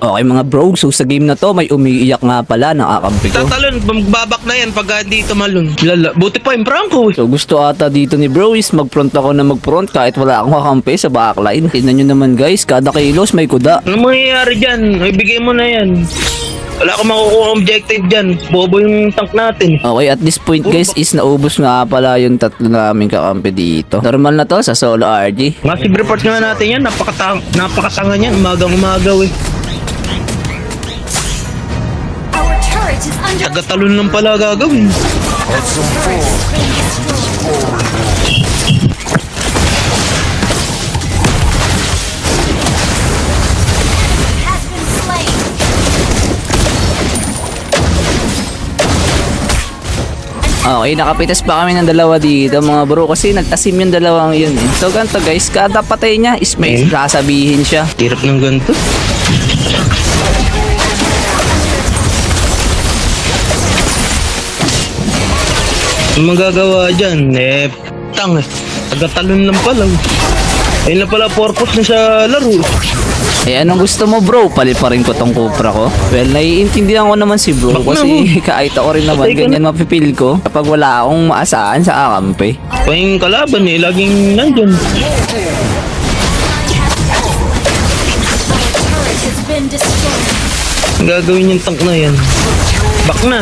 Okay mga bro, so sa game na to may umiiyak nga pala ng akampi ko. Tatalon, magbabak na yan pag hindi tumalon. Lala, buti pa yung Franco eh. So gusto ata dito ni bro is mag-front ako na mag-front kahit wala akong kakampi sa backline. Tignan nyo naman guys, kada kilos may kuda. Ano mangyayari dyan? Ibigay mo na yan. Wala akong makukuha objective dyan. Bobo yung tank natin. Okay, at this point guys is naubos nga pala yung tatlo naming kakampi dito. Normal na to sa solo RG. Massive report nga natin yan. Napakatang, napakatanga niyan. Umagang umagaw eh. Tagatalon lang pala gagawin. slain. Okay, nakapitas pa kami ng dalawa dito mga bro kasi nagtasim yung dalawang yun eh. So ganito guys, kada patay niya is may Okay. sasabihin siya. Hirap ng ganito. Magagawa dyan, eh, tang eh. Tagatalon lang pala. Ayun na pala purpose na sa laro. Eh anong gusto mo bro? Paliparin ko tong Cupra ko. Well, naiintindihan ko naman si bro kasi kahit ako rin naman Patay ka ganyan mapipil ko kapag wala akong maasahan sa akampi. Pa yung kalaban eh, laging nandyan. Turret has been destroyed. Ang gagawin yung tank na yan. Bak na.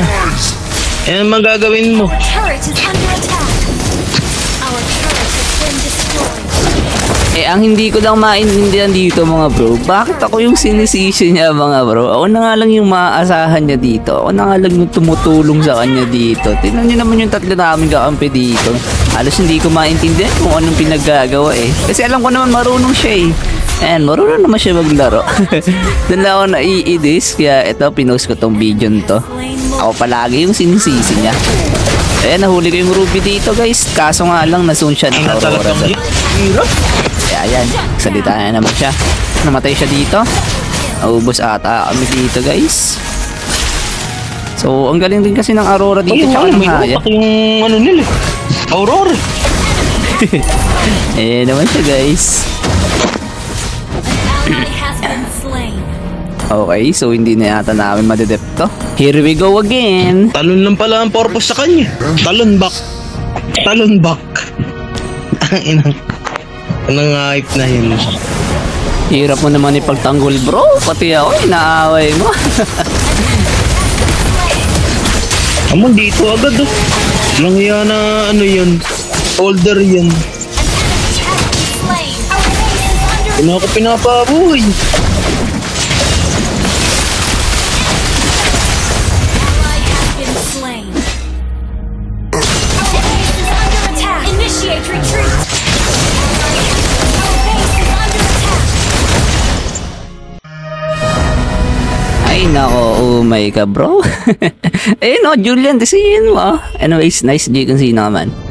Yan ang magagawin mo. Eh ang hindi ko lang maintindihan dito mga bro, bakit ako yung sinisisi niya mga bro? Ako na nga lang yung maaasahan niya dito. Ako na nga lang yung tumutulong sa kanya dito. Tingnan niyo naman yung tatlo namin kakampi dito. Halos hindi ko maintindihan kung anong pinaggagawa eh. Kasi alam ko naman marunong siya eh. Ayan, marunong naman siya maglaro. Doon lang ako naiidis, kaya ito, pinost ko tong video to. Ako palagi yung sinisisi niya. Ayan, nahuli ko yung Ruby dito guys. Kaso nga lang, nasun siya ng Aurora. Kaya yan, salita na naman siya. Namatay siya dito. Naubos ata kami dito guys. So, ang galing din kasi ng Aurora dito. Ayun, Tsaka ay, ng may Haya. yung ano nila. eh. Aurora. Eh, naman siya guys. Okay, so hindi na yata namin madedep to. Here we go again. Talon lang pala ang purpose sa kanya. Talon back. Talon back. Ang inang. Anong hype na yun. Hirap mo naman ipagtanggol bro. Pati ako, inaaway mo. Amon dito agad oh. Lang yan na ano yun. Older under Ano ako pinapabuhay. Been slain. Our base is under attack. Initiate retreat. Nako, umay ka bro. eh no, Julian, desihin mo. Anyways, nice G kung sino ka man.